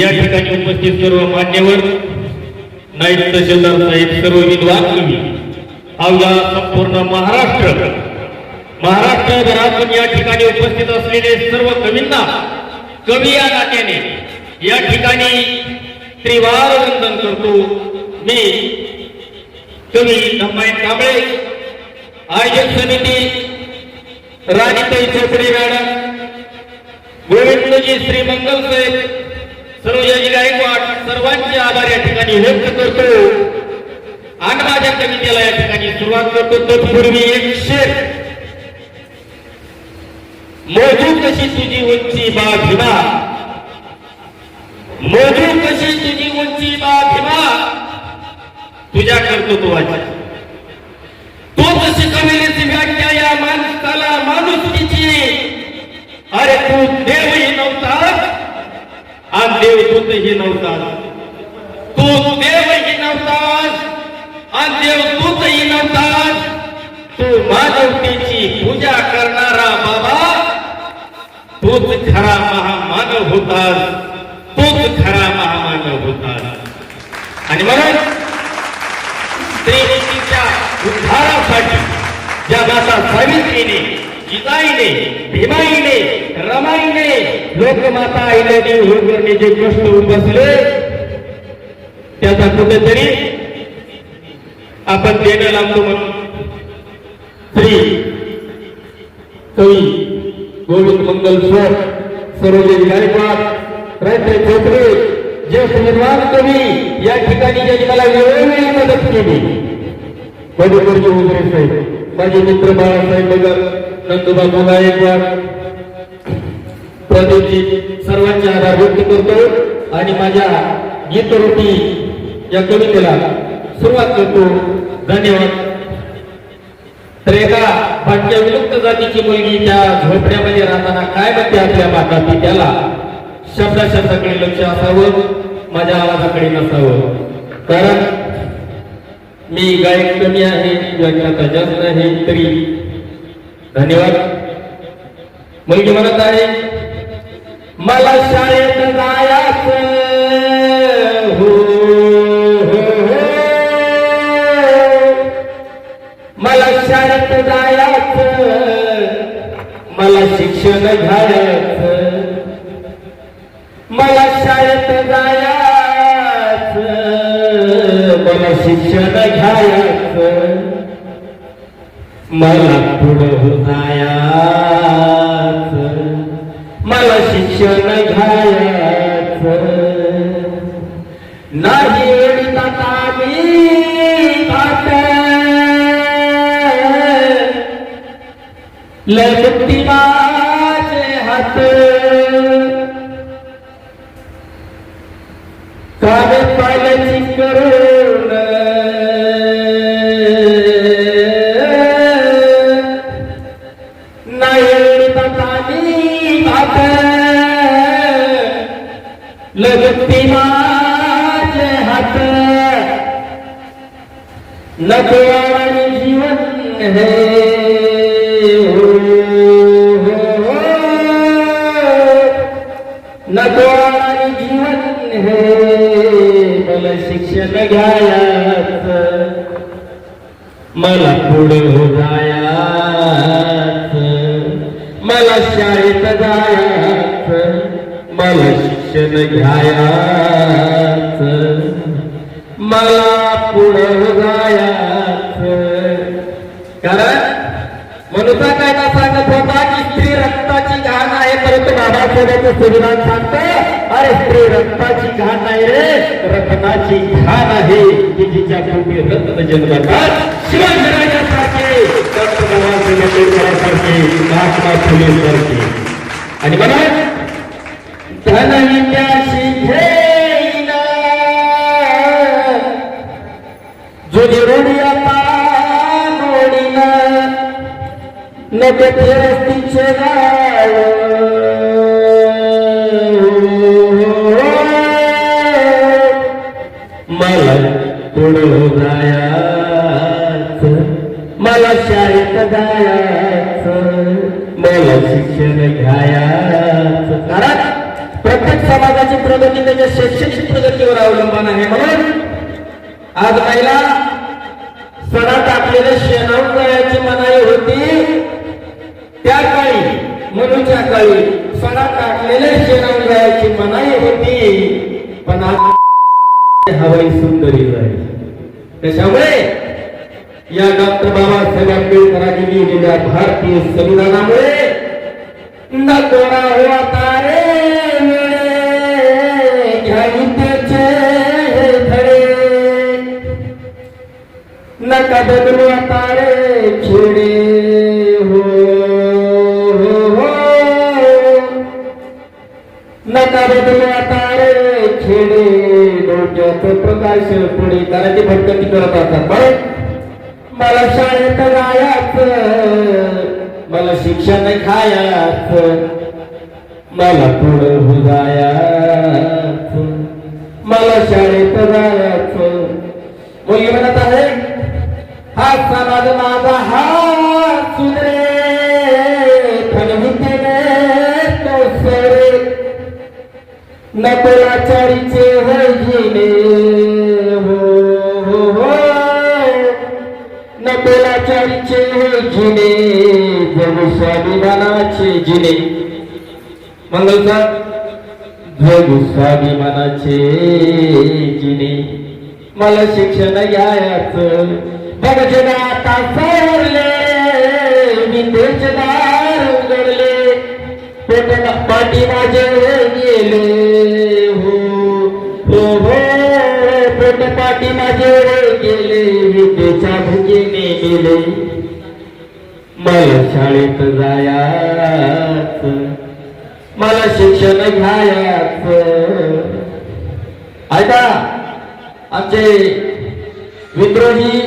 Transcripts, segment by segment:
या ठिकाणी उपस्थित सर्व मान्यवर नाईक तहसीलदार साहेब सर्व विद्वान कवी अवघा संपूर्ण महाराष्ट्र महाराष्ट्रभरातून या ठिकाणी उपस्थित असलेले सर्व कवींना कवी या नात्याने या ठिकाणी त्रिवार वंदन करतो. मी कवी धम्माई कांबळे आयोजक समिती राणीताई चोपडे मॅडम गोविंदजी श्री मंगल साहेब सर्वयाजी गायकवाड सर्वांचे आभार या ठिकाणी व्यक्त करतो. आणि माझ्या कवितेला या ठिकाणी सुरुवात करतो. तत्पूर्वी एक शेर. मोजू कशी तुझी उंची बा भीमा? मोजू कशी तुझी उंची बा भीमा? तुझ्या कर्तृत्वाची. तो कशी कवितेची व्याख्या या माणसाला माणुसकीची. अरे तू देव आणि तूचही नव्हता तू देवही नव्हतास आणि तूचही नव्हतास. तू मानवतेची पूजा करणारा बाबा तूच खरा महामानव होतास तूच खरा महामानव होतास. आणि म्हणून स्त्रीच्या उद्धारासाठी ज्या माता सावित्रीने जिजाईने भीमाईने रमाईने लोकमाता आईने होळकरने जे प्रश्न बसले त्याचा कुठेतरी आपण देणं लागतो म्हणून. श्री कवी गोविंद मंगल स्वर सरोजी गायकवाड रायते चोपडे ज्येष्ठ निर्माण कवी या ठिकाणी ज्यांनी मला वेळोवेळी मदत केली. मधुकरजी उजरे साहेब माझे मित्र बाळासाहेब बगर नंदुबाबू गायकवाड प्रदीपजी सर्वांचे आभार व्यक्त करतो आणि माझ्या गीतरूपी या कवितेला सुरुवात करतो. धन्यवाद. तर एका विलुप्त जातीची मुलगी त्या झोपड्यामध्ये राहताना काय म्हणते आपल्या माता त्याला शब्दा शब्दाकडे लक्ष असावं माझ्या आवाजाकडे नसावं. कारण मी गायक कमी आहे व्याख्याता जास्त आहे तरी धन्यवाद. मुलगी म्हणत आहे मला शाळेत जायाच हो, हो, हो, मला शाळेत जायाच मला शिक्षण घ्यायच. मला शाळेत जायाच मला शिक्षण घ्यायचं. मला पुढं जायाच मला शिक्षण घ्यायचं. नाही एवढी लगती माझे हात. कावे पाल्याची करून नाही बतानी भात लगती माझे हात नको आणि जीवन हे हो, हो, हो. नको आणि जीवन हे मला शिक्षण घ्यायच मला पुढे हो जायाच मला शाळेत जायाच मला शिक्षण घ्यायाच मला पुढं जायाच. कारण मनुष्य कायदा सांगत होता की स्त्री रक्ताची घाण आहे परंतु बाबासाहेबांचं संविधान सांगतं अरे स्त्री रक्ताची घाण नाही रे रत्नाची घाण आहे की जिच्या पोटी रत्न जन्मतात शिवाजीराजासारखे डॉक्टर बाबासाहेब आंबेडकरांसारखे महात्मा आणि बघा धनविद्याशी घेईन जुनी रूढी आता मोडीना नको रस्तीचे मला पुढं जाया मला शाळेत जायाच मला शिक्षण घ्यायाच. कारण प्रत्येक समाजाची प्रगती त्याच्या शैक्षणिक प्रगतीवर अवलंबून आहे. म्हणून आज महिला सडा टाकलेल्या शेणावयाची मनाई होती. त्या काळी मनुच्या काळी सडा टाकलेल्या शेणावयाची मनाई होती. पण आज हवाई सुंदरी झाली त्याच्यामुळे या डॉक्टर बाबासाहेब आंबेडकरांनी लिहिलेल्या भारतीय संविधानामुळे न कोणा हुआ धडे. नका बदलू तारे खेडे. हो हो, हो. नका बदलू आता रे छेडे डोक्यात प्रकाश पुढे ताराची भटकती करत असतात. बरोबर मला शाळेत जायचं मला शिक्षण खायाच मला पुढं हो मला शाळेत जायचं. मुलगी म्हणत आहे हा समाज माझा हा सुधरे सरे नकोलाचारीचे वजिले चर्चे जिने जग स्वाभिमानाचे जिने. सर जग स्वाभिमानाचे जिने. मला शिक्षण घ्यायच बघ सरले मी देशदार उघडले. पोटाला पाठी माझे गेले. हो हो, हो पेट पाठी माझे गेले. मला शाळेत जायाच मला शिक्षण घ्यायाच. ऐका आमचे विद्रोही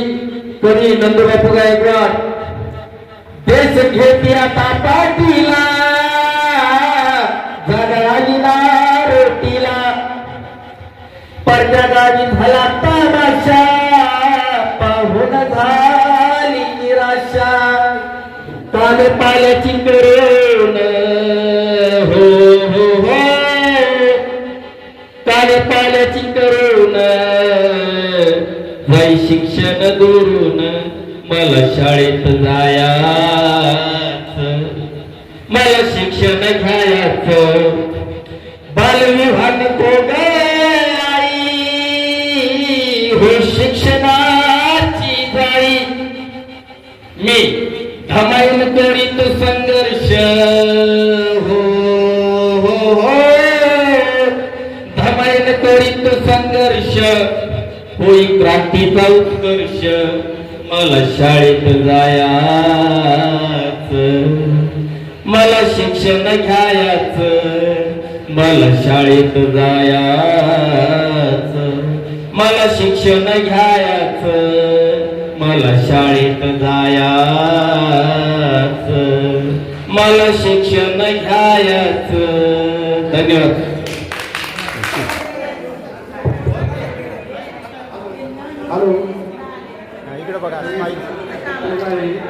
कवी नंदबापू गायकवाड देश घेते आता पाठीला. जगालीला रोटीला. पडत्या गावी झाला काल पाल्याची करून हो हो हो. काल पाल्याची करून जाई शिक्षण दुरून मला शाळेत जायाच. मला शिक्षण घ्यायच. बालविवाह नको गाई हो शिक्षण धमाईल करीत संघर्ष. हो हो हो. धमाईल करीत संघर्ष. होई क्रांतीचा उत्कर्ष. मला शाळेत जायाच. मला शिक्षण घ्यायाच. मला शाळेत जायाच. मला शिक्षण घ्यायाचं. मला शाळेत जायाच? मला शिक्षण घ्यायच. धन्यवाद.